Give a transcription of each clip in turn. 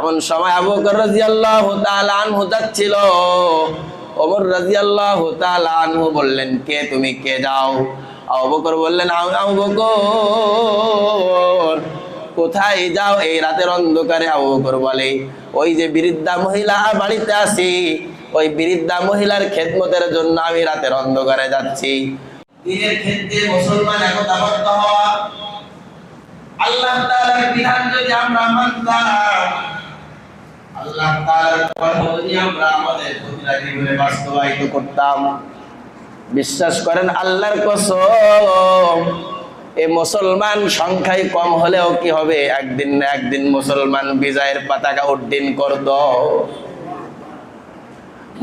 এমন সময় আবু বকর রাদিয়াল্লাহু তাআলা আনহু যাচ্ছিল। ওমর রাদিয়াল্লাহু তাআলা আনহু বললেন, কে তুমি? কে যাও? আবু বকর বললেন আবু বকর, কোথায় যাও? এই রাতের অন্ধকারে আবু বকর বলে, ওই যে বৃদ্ধা মহিলা বাড়িতে আছি, ওই বৃদ্ধা মহিলার খেদমতের জন্য আমি রাতের অন্ধকারে যাচ্ছি। মুসলমান হওয়া, আল্লাহ বিধান যদি আমরা মানতাম আল্লাহ তাআলার বাস্তবায়িত করতাম। বিশ্বাস করেন আল্লাহর কসম এই মুসলমান সংখ্যায় কম হলেও কি হবে? একদিন না একদিন মুসলমান বিজয়ের পতাকা উড্ডীন করত।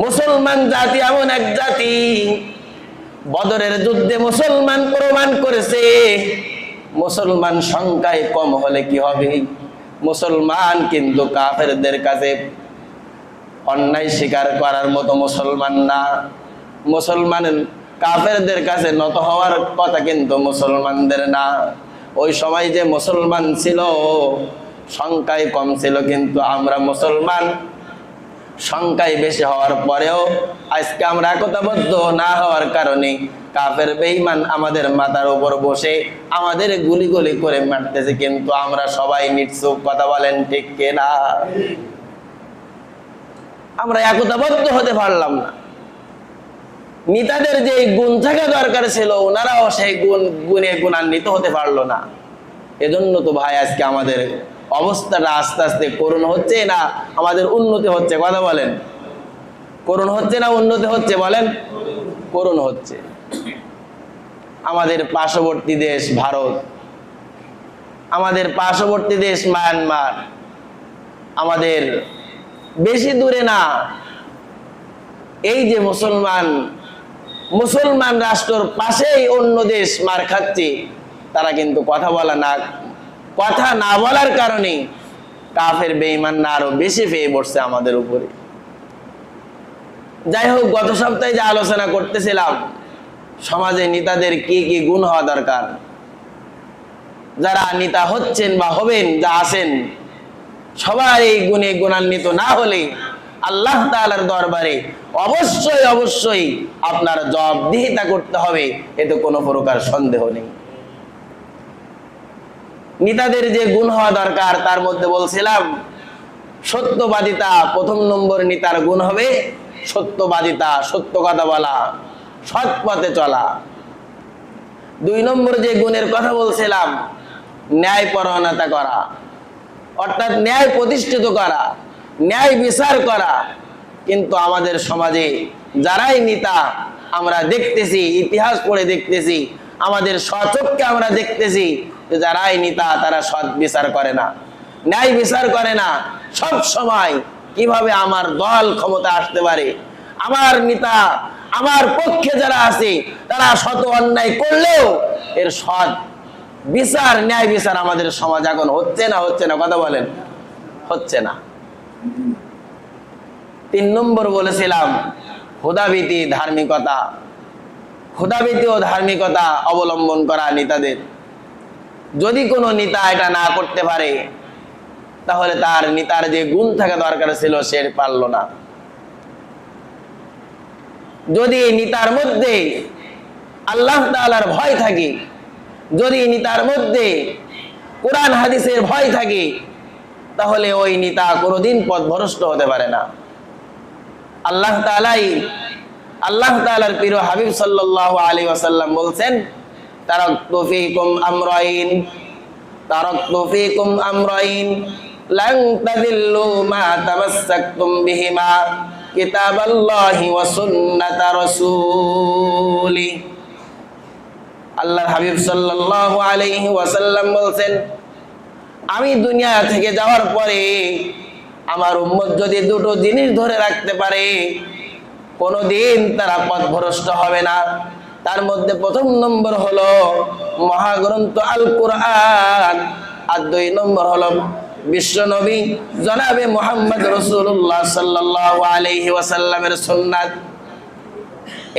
মুসলমান জাতি এমন এক জাতি, বদরের যুদ্ধে মুসলমান প্রমাণ করেছে, মুসলমান সংখ্যায় কম হলে কি হবে? মুসলমান কিন্তু কাফেরদের কাছে অন্যায় স্বীকার করার মতো মুসলমান না। মুসলমান কাফেরদের কাছে নত হওয়ার কথা কিন্তু মুসলমানদের না। ওই সময় যে মুসলমান ছিল সংখ্যায় কম ছিল, কিন্তু আমরা মুসলমান সংখ্যায় বেশি হওয়ার পরেও আজকে আমরা একতাবদ্ধ না হওয়ার কারণে কাফের বেঈমান আমাদের মাথার উপর বসে আমাদের গুলি গুলি করে মারতেছে, কিন্তু আমরা সবাই নিশ্চুপ কথা বলেন ঠিক না আমরা একতাবদ্ধ হতে পারলাম না। নেতাদের যে গুণ থাকা দরকার ছিল, ওনারাও সেই গুণ, গুণে গুণান্বিত হতে পারল না। এজন্য তো ভাই আজকে আমাদের অবস্থাটা আস্তে আস্তে করুণ হচ্ছে না, আমাদের উন্নতি হচ্ছে, কথা বলেন। করুণ হচ্ছে না, উন্নতি হচ্ছে, বলেন। করুণ হচ্ছে। আমাদের পার্শ্ববর্তী দেশ ভারত। আমাদের পার্শ্ববর্তী দেশ মায়ানমার। আমাদের বেশি দূরে না, এই যে মুসলমান মুসলমান রাষ্ট্রর পাশেই অন্য দেশ মার খাচ্ছে, তারা কিন্তু কথা বলা না। কথা না বলার কারণে কাফের বেঈমান না আরও বেশি পেয়ে বসছে আমাদের উপরে। যাই হোক, গত সপ্তাহে যে আলোচনা করতেছিলাম, সমাজে নেতাদের কি কি গুণ হওয়া দরকার? যারা নেতা হচ্ছেন বা হবেন, যা আছেন, সবাই এই গুণে গুণান্বিত না হলে আল্লাহ তাআলার দরবারে অবশ্যই অবশ্যই আপনার জবাবদিহিতা করতে হবে, এতে কোনো প্রকার সন্দেহ নেই। নেতাদের যে গুণ হওয়া দরকার, তার মধ্যে বলছিলাম, সত্যবাদিতা প্রথম নম্বর নেতার গুণ হবে সত্যবাদিতা, সত্য কথা বলা, সৎ পথে চলা। দুই নম্বর যে গুণের কথা বলছিলাম, ন্যায় পরায়ণতা করা। অর্থাৎ ন্যায় প্রতিষ্ঠিত করা, ন্যায় বিচার করা। কিন্তু আমাদের সমাজে যারাই নেতা, আমরা দেখতেছি, ইতিহাস পড়ে দেখতেছি, আমাদের সচককে আমরা দেখতেছি যারাই নেতা তারা সৎ বিচার করে না। ন্যায় বিচার করে না। সব সময় কীভাবে আমার দল ক্ষমতা আসতে পারে? আমার নেতা, আমার পক্ষে যারা আছে, তারা শত অন্যায় করলেও এর সৎ বিচার, ন্যায় বিচার আমাদের সমাজ এখন হচ্ছে না হচ্ছে না। কথা বলেন। হচ্ছে না। তিন নম্বর বলেছিলাম হুদাবিতি ধার্মিকতা। হুদাবিতি ও ধার্মিকতা অবলম্বন করা নেতাদের। যদি কোনো নেতা এটা না করতে পারে, তাহলে তার নেতার যে গুণ থাকা দরকার ছিল সে পারল না। যদি নেতার মধ্যে আল্লাহ তাআলার ভয় থাকে, যদি নেতার মধ্যে কোরআন হাদিসের ভয় থাকে, তাহলে ওই নেতা কোনোদিন পথভ্রষ্ট হতে পারে না। আল্লাহ তালাই আল্লাহ তালার প্রিয় হাবিব সাল্লাহ আলী ওয়াসাল্লাম বলছেন তারক তফিকুম আমরাইন তারক তফিকুম আমরাইন লাং তাদিল্লু মা তামাসসাকতুম বিহিমা, কিতাবাল্লাহি ওয়া সুন্নাতা রাসূলি। আল্লাহর হাবিব সাল্লাল্লাহু আলাইহি ওয়াসাল্লাম বলছেন, আমি দুনিয়া থেকে যাওয়ার পরে আমার উম্মত যদি দুটো জিনিস ধরে রাখতে পারে, কোনোদিন তারা পথভ্রষ্ট হবে না। তার মধ্যে প্রথম নম্বর হলো মহাগ্রন্থ আল কোরআন আর দুই নম্বর হলো বিশ্বনবী জনাবে মোহাম্মদ রসুল্লাহ সাল্লাহ আলহি ওয়াসাল্লামের সুন্নাত।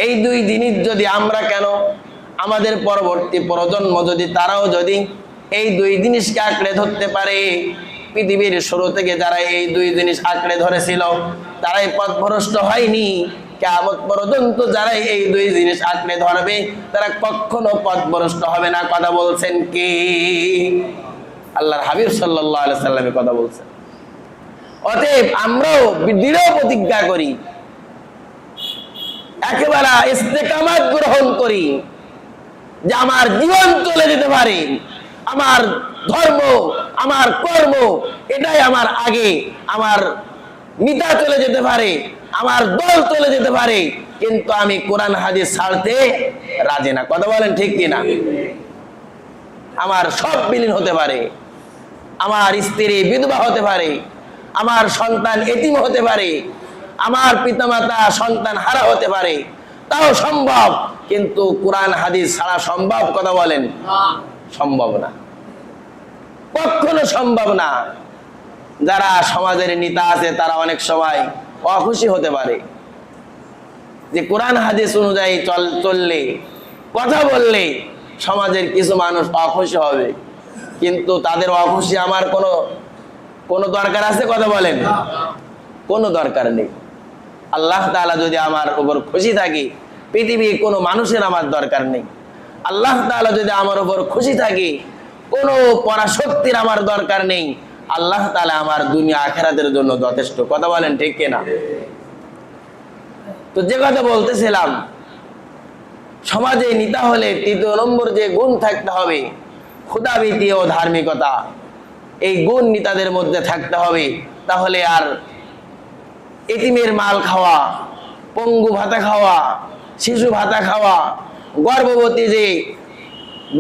এই দুই জিনিস যদি আমরা কেন, আমাদের পরবর্তী প্রজন্ম যদি, তারাও যদি এই দুই জিনিসকে আঁকড়ে ধরতে পারে, পৃথিবীর শুরু থেকে যারা এই দুই জিনিস আঁকড়ে ধরেছিল, তারাই পথভ্রষ্ট হয়নি। কেমন পর্যন্ত যারা এই দুই জিনিস আঁকড়ে ধরবে, তারা কখনো পথভ্রষ্ট হবে না। কথা বলছেন কি? আল্লাহর হাবিব সাল্লাহ সাল্লামের কথা বলছেন। অতএব আমরাও দৃঢ় প্রতিজ্ঞা করি, একেবারে ইস্তেকামাত গ্রহণ করি যে আমার জীবন চলে যেতে পারে, আমার ধর্ম, আমার কর্ম, এটাই আমার আগে, আমার মিতা চলে যেতে পারে আমার দল চলে যেতে পারে, কিন্তু আমি কোরআন, হাদিস ছাড়তে রাজি না। কথা বলেন ঠিক কিনা? আমার সব বিলীন হতে পারে, আমার স্ত্রী বিধবা হতে পারে, আমার সন্তান এতিম হতে পারে, আমার পিতামাতা সন্তান হারা হতে পারে, তাও সম্ভব, কিন্তু কোরআন, হাদিস ছাড়া সম্ভব? কথা বলেন। সম্ভব না। কখনো সম্ভব না। যারা সমাজের নেতা আছে, তারা অনেক সময় অখুশি হতে পারে। যে কোরআন, হাদিস অনুযায়ী চল, চললে, কথা বললে সমাজের কিছু মানুষ অখুশি হবে। কিন্তু তাদের অখুশি আমার কোনো কোনো দরকার আছে কথা বলেন? কোনো দরকার নেই। আল্লাহ তাআলা যদি আমার উপর খুশি থাকে, পৃথিবীর কোনো মানুষের আমার দরকার নেই। আল্লাহ তাআলা যদি আমার উপর খুশি থাকে, কোনো পরাশক্তির আমার দরকার নেই। আল্লাহ তাআলা আমার দুনিয়া আখেরাতের জন্য যথেষ্ট। কথা বলেন ঠিক কিনা? তো যে কথা বলতেছিলাম, সমাজে নিতা হলে তৃতীয় নম্বর যে গুণ থাকতে হবে ক্ষুদাভীতি ও ধার্মিকতা, এই গুণ নিতাদের মধ্যে থাকতে হবে। তাহলে আর এতিমের মাল খাওয়া, পঙ্গু ভাতা খাওয়া, শিশু ভাতা খাওয়া, গর্ভবতী যে,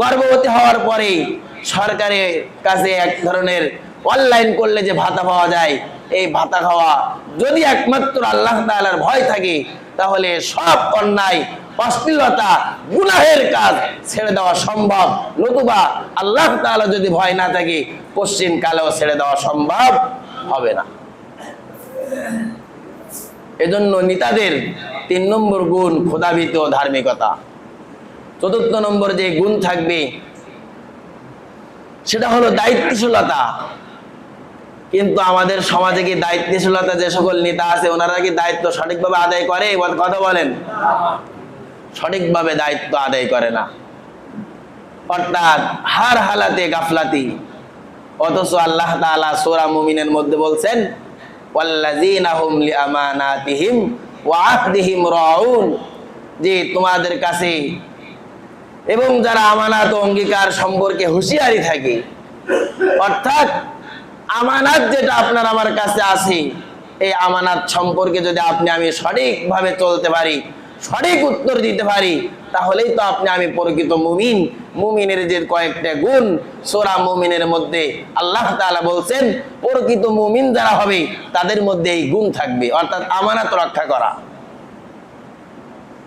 গর্ভবতী হওয়ার পরে সরকারের কাছে এক ধরনের অনলাইন করলে যে ভাতা পাওয়া যায়, এই ভাতা খাওয়া যদি একমাত্র আল্লাহ তাআলার ভয় থাকে, তাহলে সব অন্যায়, অশ্লীলতা, গুনাহের কাজ ছেড়ে দেওয়া সম্ভব। নতুবা আল্লাহ তাআলা যদি ভয় না থাকে, পশ্চিম কালেও ছেড়ে দেওয়া সম্ভব হবে না। এজন্য নিতাদের তিন নম্বর গুণ ক্ষুধাভীত ও ধার্মিকতা। চতুর্থ নম্বর যে গুণ থাকবে, সেটা হলো দায়িত্বশীলতা। কিন্তু আমাদের সমাজে কি দায়িত্বশীলতা যে সকল নেতা আছে, ওনারা কি দায়িত্ব সঠিকভাবে আদায় করে? কথা বলেন। সঠিকভাবে দায়িত্ব আদায় করে না। অর্থাৎ হার হালাতে গাফলাতি। অথচ আল্লাহ তাআলা সোরা মুমিনের মধ্যে বলছেন যে তোমাদের কাছে এবং যারা আমানাত অঙ্গীকার সম্পর্কে হুঁশিয়ারি থাকে, অর্থাৎ আমানাত যেটা আপনার আমার কাছে আছে, এই আমানাত সম্পর্কে যদি আপনি আমি সঠিকভাবে চলতে পারি, সঠিক উত্তর দিতে পারি, তাহলেই তো আপনি আমি প্রকৃত মুমিন। মুমিনের যে কয়েকটা গুণ, সোরা মুমিনের মধ্যে আল্লাহ তাআলা বলছেন, প্রকৃত মুমিন যারা হবে, তাদের মধ্যে এই গুণ থাকবে, অর্থাৎ আমানাত রক্ষা করা।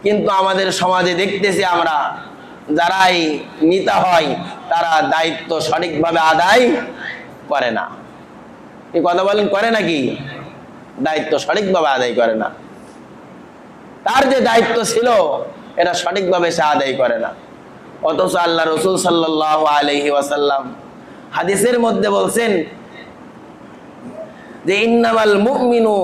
কিন্তু আমাদের সমাজে দেখতেছি আমরা, যারাই নিতা হয়, তারা দায়িত্ব সঠিকভাবে আদায় করে না। এই কথা বলেন করে নাকি? দায়িত্ব সঠিকভাবে আদায় করে না। তার যে দায়িত্ব ছিল, এটা সঠিকভাবে সে আদায় করে না। অথচ আল্লাহ রসুল সাল্লাহ আলহি ওয়াসাল্লাম হাদিসের মধ্যে বলছেন যে, ইন্নামাল মুমিনু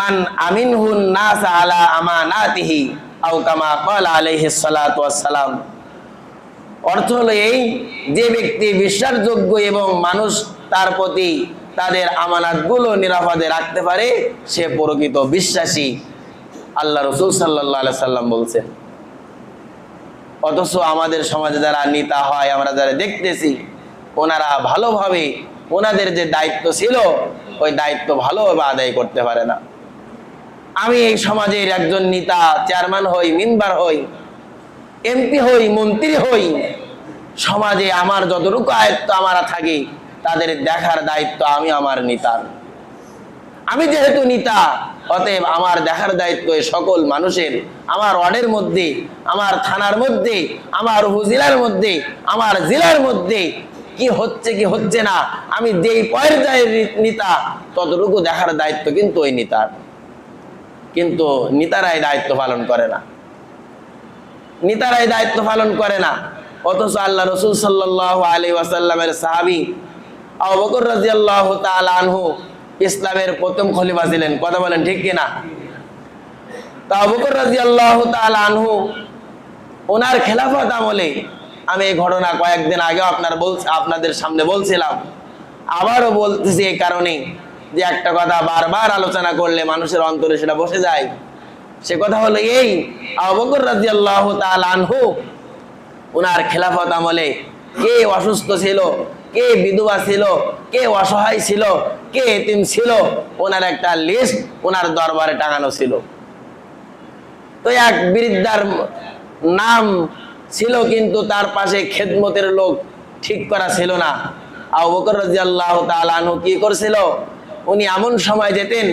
মান আমিনহুন নাস আলা আমানাতিহি আও কামা ক্বালা আলাইহিস সালাতু ওয়াস সালাম অর্থ হলো এই যে ব্যক্তি বিশ্বাসযোগ্য এবং মানুষ তার প্রতি তাদের আমানাতগুলো নিরাপদে রাখতে পারে, সে প্রকৃত বিশ্বাসী। আল্লাহ রসুল সাল্লাহ সাল্লাম বলছেন, অথচ আমাদের সমাজে যারা নেতা হয়, আমরা যারা দেখতেছি, ওনারা ভালোভাবে ওনাদের যে দায়িত্ব ছিল, ওই দায়িত্ব ভালোভাবে আদায় করতে পারে না। আমি এই সমাজের একজন নেতা, চেয়ারম্যান হই, মেম্বার হই, এমপি হই, মন্ত্রী হই, সমাজে আমার যতটুকু আয়ত্ত, আমার থাকে তাদের দেখার দায়িত্ব আমি আমার নেতার আমি যেহেতু নেতা, অতএব আমার দেখার দায়িত্ব সকল মানুষের। আমার ওয়ার্ডের মধ্যে, আমার থানার মধ্যে, আমার উপজেলার মধ্যে, আমার জেলার মধ্যে কি হচ্ছে কি হচ্ছে না, আমি যেই পর্যায়ের নেতা, ততটুকু দেখার দায়িত্ব কিন্তু ওই নেতার। কিন্তু নেতারাই দায়িত্ব পালন করে না। নেতারাই দায়িত্ব পালন করে না। অথচ আল্লাহ রসুল সাল্লাহ আলী ওয়াসাল্লামের সাহাবি আবু বকর রাদিয়াল্লাহু তাআলা আনহু ইসলামের প্রথম খলিফা ছিলেন। কথা বলেন ঠিক কিনা? তা রাদিয়াল্লাহু তাআলা আনহু, ওনার খেলাফত আমলে আমি এই ঘটনা কয়েকদিন আগেও আপনার বল, আপনাদের সামনে বলছিলাম। আবারও বলতেছি এই কারণে যে একটা কথা বারবার আলোচনা করলে মানুষের অন্তরে সেটা বসে যায়। সে কথা হলো এই আবু বকর রাদিয়াল্লাহু তাআলা আনহু, ওনার খেলাফত আমলে কে অসুস্থ ছিল কে বিধবা ছিল, কে অসহায় ছিল, কে এতিম ছিল, ওনার একটা লিস্ট ওনার দরবারে টাঙানো ছিল। তো এক বৃদ্ধার নাম ছিল কিন্তু তার পাশে খেদমতের লোক ঠিক করা ছিল না। কি করছিল? উনি এমন সময় যেতেন,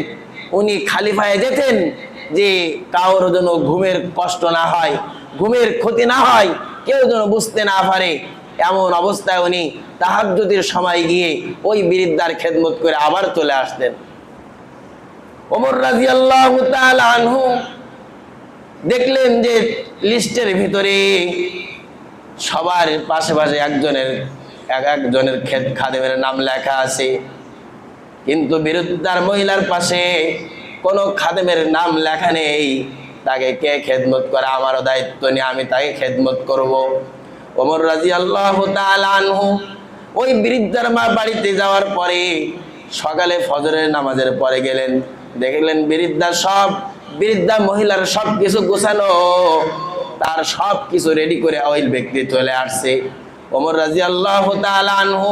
উনি খালিফায় যেতেন যে কারোর যেন ঘুমের কষ্ট না হয়, ঘুমের ক্ষতি না হয়, কেউ যেন বুঝতে না পারে। এমন অবস্থায় উনি তাহাজ্জুদের সময় গিয়ে ওই বৃদ্ধার খেদমত করে আবার চলে আসতেন ওমর রাদিয়াল্লাহু তাআলা আনহু দেখলেন যে লিস্টের ভিতরে সবার পাশে পাশে একজনের, এক একজনের ক্ষেত খাদেমের নাম লেখা আছে। কিন্তু বিরুদ্ধার মহিলার পাশে কোনো খাদেমের নাম লেখা নেই। তাকে কে খেদমত করে? আমারও দায়িত্ব নিয়ে আমি তাকে খেদমত করব। ওমর রাজি আল্লাহ আনহু ওই বৃদ্ধার মা বাড়িতে যাওয়ার পরে সকালে ফজরের নামাজের পরে গেলেন। দেখলেন বৃদ্ধা সব, বৃদ্ধা মহিলার সব কিছু গোছানো। তার সব কিছু রেডি করে ওই ব্যক্তি চলে আসছে। ওমর রাজি আল্লাহ আনহু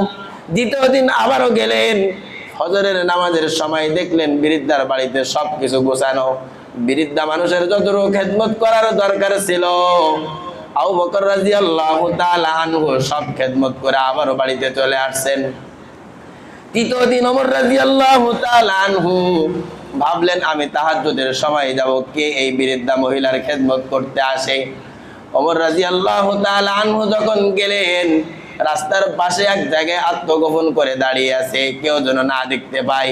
দ্বিতীয় দিন আবারও গেলেন। ফজরের নামাজের সময় দেখলেন বৃদ্ধার বাড়িতে সব কিছু গোছানো। বৃদ্ধা মানুষের যতটুকু খেদমত করার দরকার ছিল আবু বকর রাদিয়াল্লাহু তাআলা আনহু সব খেদমত করে আবারও বাড়িতে চলে আসছেন। তৃতীয় দিন ওমর রাদিয়াল্লাহু তাআলা আনহু ভাবলেন, আমি তাহাজ্জুদের সময় যাব, কে এই বৃদ্ধা মহিলার খেদমত করতে আসে? ওমর রাদিয়াল্লাহু তাআলা আনহু যখন গেলেন, রাস্তার পাশে এক জায়গায় আত্মগোপন করে দাঁড়িয়ে আছে, কেউ যেন না দেখতে পায়।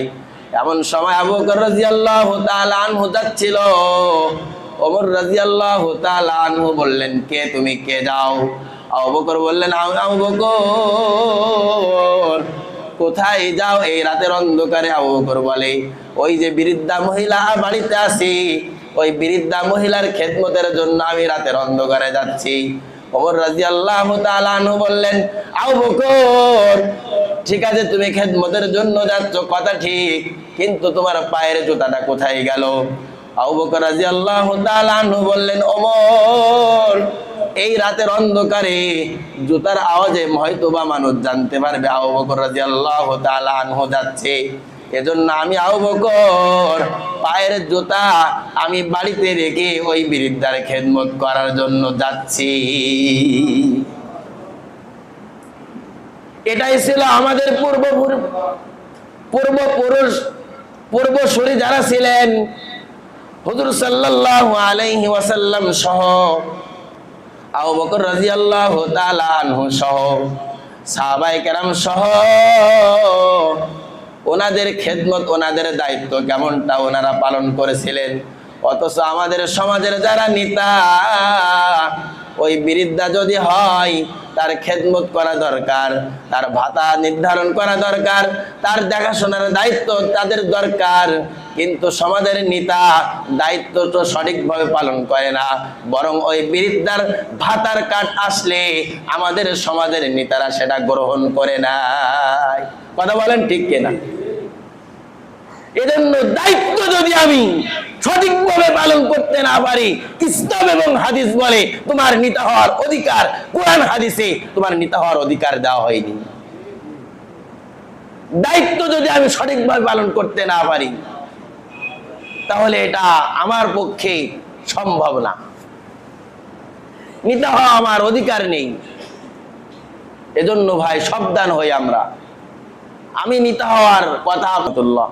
এমন সময় আবু রাদিয়াল্লাহু তাআলা আনহু যাচ্ছিল। ওমর তাআলা আনহু বললেন, কে তুমি? কে যাও? আবু বকর বললেন আমি বকর, কোথায় যাও? এই রাতের অন্ধকারে আবু বলে, ওই যে বৃদ্ধা মহিলা বাড়িতে আছি, ওই বৃদ্ধা মহিলার খেদমতের জন্য আমি রাতের অন্ধকারে যাচ্ছি। ওমর তাআলা আনহু বললেন, আবু বকর, ঠিক আছে, তুমি খেদমতের জন্য যাচ্ছ, কথা ঠিক, কিন্তু তোমার পায়ের জুতাটা কোথায় গেল? বললেন, ওমর, এই রাতের অন্ধকারে জুতার আওয়াজে হয়তো বা মানুষ জানতে পারবে আবু বকর রাদিয়াল্লাহু তাআলা আনহু যাচ্ছে। এজন্য আমি আবু বকর পায়ের জুতা আমি বাড়িতে রেখে ওই বৃদ্ধার খেদমত করার জন্য যাচ্ছি। এটাই ছিল আমাদের পূর্ব পূর্বপুরুষ, পূর্বসূরি যারা ছিলেন হুজুর সাল্লাল্লাহু আলাইহি ওয়াসাল্লাম সহ আবু বকর রাদিয়াল্লাহু তাআলা আনহু সহ, সাহাবায়ে কেরাম সহ, ওনাদের খেদমত, ওনাদের দায়িত্ব কেমনটা ওনারা পালন করেছিলেন? অথচ আমাদের সমাজের যারা নেতা ওই বৃদ্ধা যদি হয়, তার খেদমত করা দরকার, তার ভাতা নির্ধারণ করা দরকার, তার দেখাশোনার দায়িত্ব তাদের দরকার। কিন্তু সমাজের নেতা দায়িত্ব তো সঠিকভাবে পালন করে না। বরং ওই বৃদ্ধার ভাতার কাট আসলে আমাদের সমাজের নেতারা সেটা গ্রহণ করে না কথা বলেন ঠিক কিনা? এজন্য দায়িত্ব যদি আমি সঠিকভাবে পালন করতে না পারি ইসলাম এবং হাদিস বলে তোমার নিতে হওয়ার অধিকার, কোরআন হাদিসে তোমার নিতে হওয়ার অধিকার দেওয়া হয়নি। দায়িত্ব যদি আমি সঠিকভাবে পালন করতে না পারি, তাহলে এটা আমার পক্ষে সম্ভব না। নিতে হওয়া আমার অধিকার নেই। এজন্য ভাই, সাবধান হই আমরা। আমি নিতে হওয়ার কথা আবদুল্লাহ